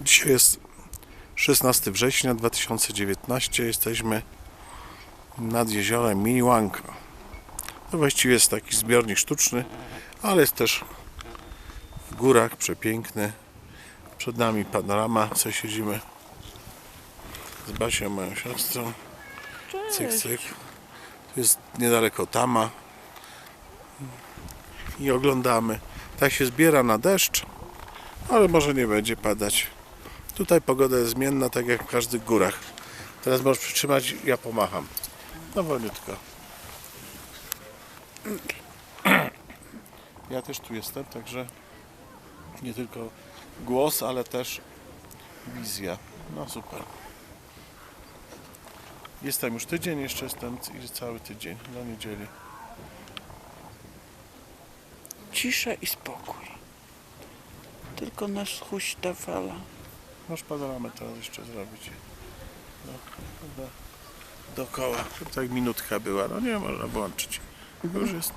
Dzisiaj jest 16 września 2019. Jesteśmy nad jeziorem Miniłanka. To właściwie jest taki zbiornik sztuczny, ale jest też w górach przepiękny. Przed nami panorama, co siedzimy z Basią, moją siostrą. Cyk, cyk. Tu jest niedaleko Tama. I oglądamy. Tak się zbiera na deszcz, ale może nie będzie padać. Tutaj pogoda jest zmienna, tak jak w każdych górach. Teraz możesz przytrzymać, ja pomacham. No wolniutko. Ja też tu jestem, także nie tylko głos, ale też wizja. No super. Jestem już tydzień, jeszcze jestem cały tydzień do niedzieli. Cisza i spokój. Tylko nas huśta fala. Masz panoramę teraz jeszcze zrobić. No, do, dookoła. Tutaj minutka była, no nie można włączyć. Już jest